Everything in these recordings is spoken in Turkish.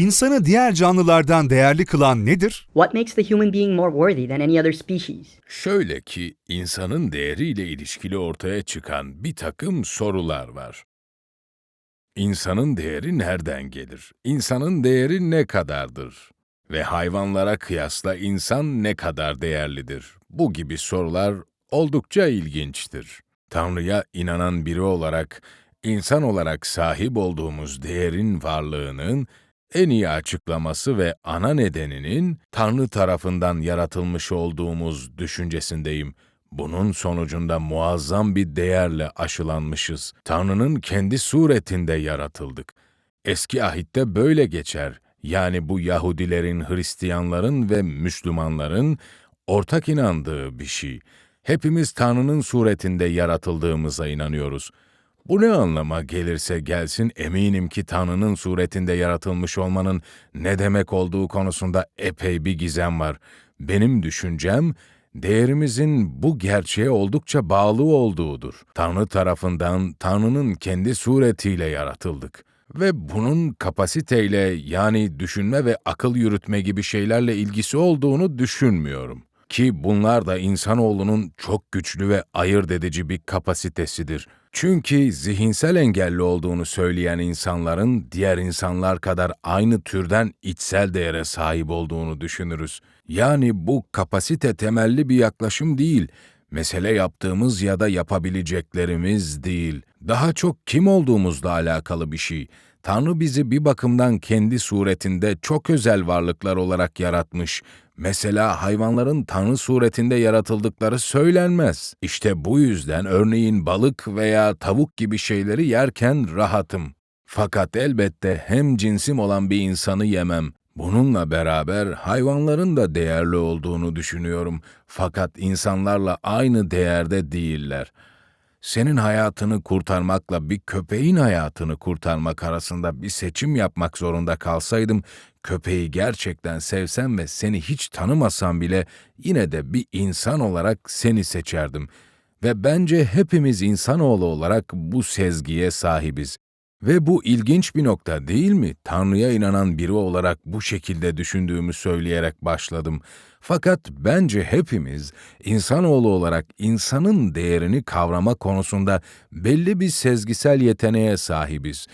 İnsanı diğer canlılardan değerli kılan nedir? What makes the human being more worthy than any other species? Şöyle ki insanın değeriyle ilişkili ortaya çıkan bir takım sorular var. İnsanın değeri nereden gelir? İnsanın değeri ne kadardır? Ve hayvanlara kıyasla insan ne kadar değerlidir? Bu gibi sorular oldukça ilginçtir. Tanrı'ya inanan biri olarak, insan olarak sahip olduğumuz değerin varlığının en iyi açıklaması ve ana nedeninin Tanrı tarafından yaratılmış olduğumuz düşüncesindeyim. Bunun sonucunda muazzam bir değerle aşılanmışız. Tanrı'nın kendi suretinde yaratıldık. Eski ahitte böyle geçer. Yani bu Yahudilerin, Hristiyanların ve Müslümanların ortak inandığı bir şey. Hepimiz Tanrı'nın suretinde yaratıldığımıza inanıyoruz. Bu ne anlama gelirse gelsin eminim ki Tanrı'nın suretinde yaratılmış olmanın ne demek olduğu konusunda epey bir gizem var. Benim düşüncem, değerimizin bu gerçeğe oldukça bağlı olduğudur. Tanrı tarafından Tanrı'nın kendi suretiyle yaratıldık. Ve bunun kapasiteyle yani düşünme ve akıl yürütme gibi şeylerle ilgisi olduğunu düşünmüyorum. Ki bunlar da insanoğlunun çok güçlü ve ayırt edici bir kapasitesidir. Çünkü zihinsel engelli olduğunu söyleyen insanların diğer insanlar kadar aynı türden içsel değere sahip olduğunu düşünürüz. Yani bu kapasite temelli bir yaklaşım değil, mesele yaptığımız ya da yapabileceklerimiz değil. Daha çok kim olduğumuzla alakalı bir şey. Tanrı bizi bir bakımdan kendi suretinde çok özel varlıklar olarak yaratmış. Mesela hayvanların Tanrı suretinde yaratıldıkları söylenmez. İşte bu yüzden örneğin balık veya tavuk gibi şeyleri yerken rahatım. Fakat elbette hem cinsim olan bir insanı yemem. Bununla beraber hayvanların da değerli olduğunu düşünüyorum. Fakat insanlarla aynı değerde değiller. Senin hayatını kurtarmakla bir köpeğin hayatını kurtarmak arasında bir seçim yapmak zorunda kalsaydım, köpeği gerçekten sevsem ve seni hiç tanımasam bile yine de bir insan olarak seni seçerdim. Ve bence hepimiz insanoğlu olarak bu sezgiye sahibiz. Ve bu ilginç bir nokta değil mi? Tanrı'ya inanan biri olarak bu şekilde düşündüğümü söyleyerek başladım. Fakat bence hepimiz insanoğlu olarak insanın değerini kavrama konusunda belli bir sezgisel yeteneğe sahibiz.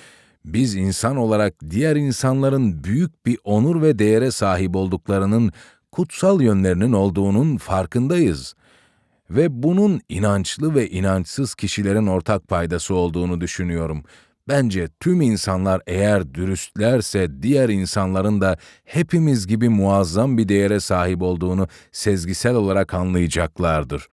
Biz insan olarak diğer insanların büyük bir onur ve değere sahip olduklarının kutsal yönlerinin olduğunun farkındayız ve bunun inançlı ve inançsız kişilerin ortak paydası olduğunu düşünüyorum. Bence tüm insanlar eğer dürüstlerse diğer insanların da hepimiz gibi muazzam bir değere sahip olduğunu sezgisel olarak anlayacaklardır.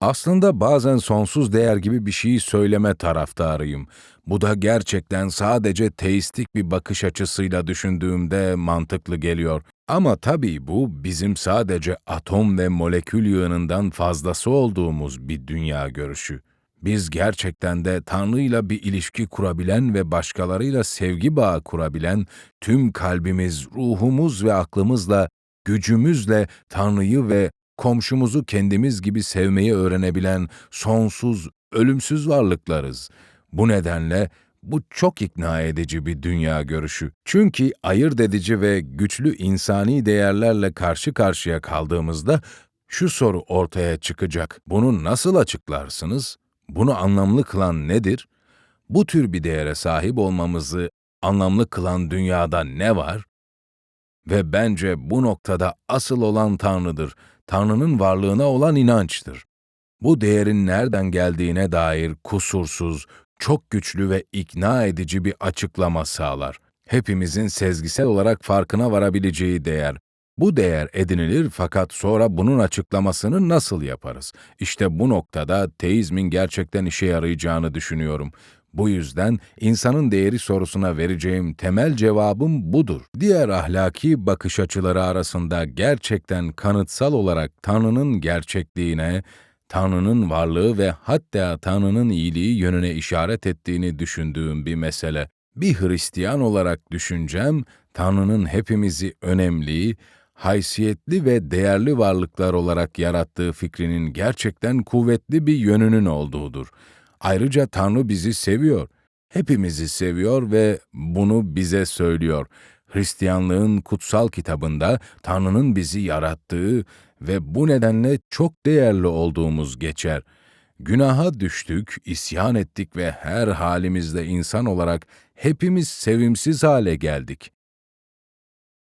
Aslında bazen sonsuz değer gibi bir şeyi söyleme taraftarıyım. Bu da gerçekten sadece teistik bir bakış açısıyla düşündüğümde mantıklı geliyor. Ama tabii bu bizim sadece atom ve molekül yığınından fazlası olduğumuz bir dünya görüşü. Biz gerçekten de Tanrı'yla bir ilişki kurabilen ve başkalarıyla sevgi bağı kurabilen, tüm kalbimiz, ruhumuz ve aklımızla, gücümüzle Tanrı'yı ve komşumuzu kendimiz gibi sevmeyi öğrenebilen sonsuz, ölümsüz varlıklarız. Bu nedenle bu çok ikna edici bir dünya görüşü. Çünkü ayırt edici ve güçlü insani değerlerle karşı karşıya kaldığımızda şu soru ortaya çıkacak. Bunu nasıl açıklarsınız? Bunu anlamlı kılan nedir? Bu tür bir değere sahip olmamızı anlamlı kılan dünyada ne var? Ve bence bu noktada asıl olan Tanrı'dır. Tanrı'nın varlığına olan inançtır. Bu değerin nereden geldiğine dair kusursuz, çok güçlü ve ikna edici bir açıklama sağlar. Hepimizin sezgisel olarak farkına varabileceği değer. Bu değer edinilir fakat sonra bunun açıklamasını nasıl yaparız? İşte bu noktada teizmin gerçekten işe yarayacağını düşünüyorum. Bu yüzden insanın değeri sorusuna vereceğim temel cevabım budur. Diğer ahlaki bakış açıları arasında gerçekten kanıtsal olarak Tanrı'nın gerçekliğine, Tanrı'nın varlığı ve hatta Tanrı'nın iyiliği yönüne işaret ettiğini düşündüğüm bir mesele. Bir Hristiyan olarak düşüncem, Tanrı'nın hepimizi önemli, haysiyetli ve değerli varlıklar olarak yarattığı fikrinin gerçekten kuvvetli bir yönünün olduğudur. Ayrıca Tanrı bizi seviyor. Hepimizi seviyor ve bunu bize söylüyor. Hristiyanlığın kutsal kitabında Tanrı'nın bizi yarattığı ve bu nedenle çok değerli olduğumuz geçer. Günaha düştük, isyan ettik ve her halimizde insan olarak hepimiz sevimsiz hale geldik.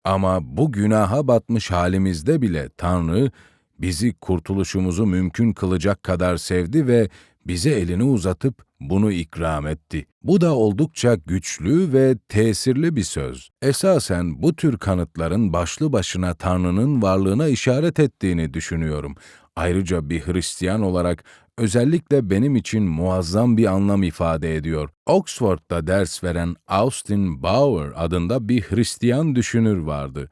Ama bu günaha batmış halimizde bile Tanrı bizi kurtuluşumuzu mümkün kılacak kadar sevdi ve bize elini uzatıp bunu ikram etti. Bu da oldukça güçlü ve tesirli bir söz. Esasen bu tür kanıtların başlı başına Tanrı'nın varlığına işaret ettiğini düşünüyorum. Ayrıca bir Hristiyan olarak özellikle benim için muazzam bir anlam ifade ediyor. Oxford'da ders veren Austin Bauer adında bir Hristiyan düşünür vardı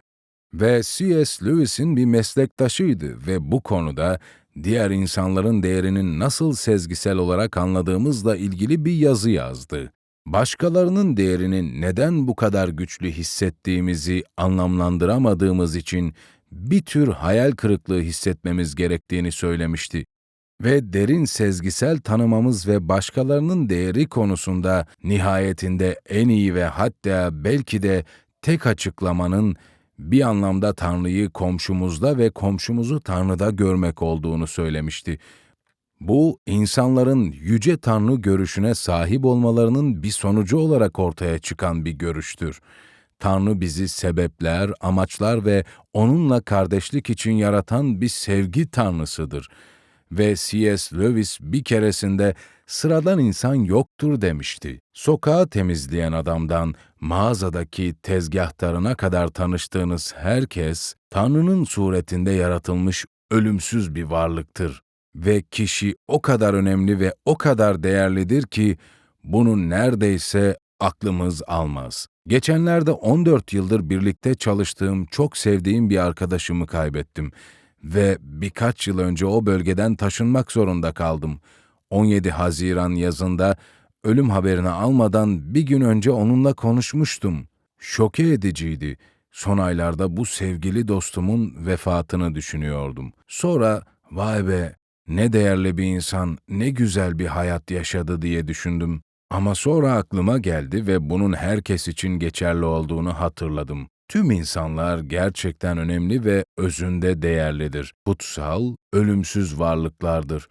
ve C.S. Lewis'in bir meslektaşıydı ve bu konuda diğer insanların değerini nasıl sezgisel olarak anladığımızla ilgili bir yazı yazdı. Başkalarının değerini neden bu kadar güçlü hissettiğimizi anlamlandıramadığımız için bir tür hayal kırıklığı hissetmemiz gerektiğini söylemişti ve derin sezgisel tanımamız ve başkalarının değeri konusunda nihayetinde en iyi ve hatta belki de tek açıklamanın bir anlamda Tanrı'yı komşumuzda ve komşumuzu Tanrı'da görmek olduğunu söylemişti. Bu, insanların yüce Tanrı görüşüne sahip olmalarının bir sonucu olarak ortaya çıkan bir görüştür. Tanrı bizi sebepler, amaçlar ve onunla kardeşlik için yaratan bir sevgi tanrısıdır. Ve C.S. Lewis bir keresinde sıradan insan yoktur demişti. Sokağı temizleyen adamdan mağazadaki tezgahtarına kadar tanıştığınız herkes Tanrı'nın suretinde yaratılmış ölümsüz bir varlıktır ve kişi o kadar önemli ve o kadar değerlidir ki bunu neredeyse aklımız almaz. Geçenlerde 14 yıldır birlikte çalıştığım, çok sevdiğim bir arkadaşımı kaybettim ve birkaç yıl önce o bölgeden taşınmak zorunda kaldım. 17 Haziran yazında ölüm haberini almadan bir gün önce onunla konuşmuştum. Şoke ediciydi. Son aylarda bu sevgili dostumun vefatını düşünüyordum. Sonra vay be ne değerli bir insan, ne güzel bir hayat yaşadı diye düşündüm. Ama sonra aklıma geldi ve bunun herkes için geçerli olduğunu hatırladım. Tüm insanlar gerçekten önemli ve özünde değerlidir. Kutsal, ölümsüz varlıklardır.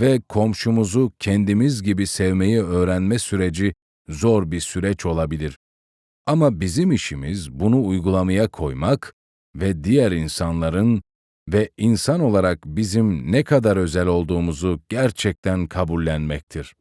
Ve komşumuzu kendimiz gibi sevmeyi öğrenme süreci zor bir süreç olabilir. Ama bizim işimiz bunu uygulamaya koymak ve diğer insanların ve insan olarak bizim ne kadar özel olduğumuzu gerçekten kabullenmektir.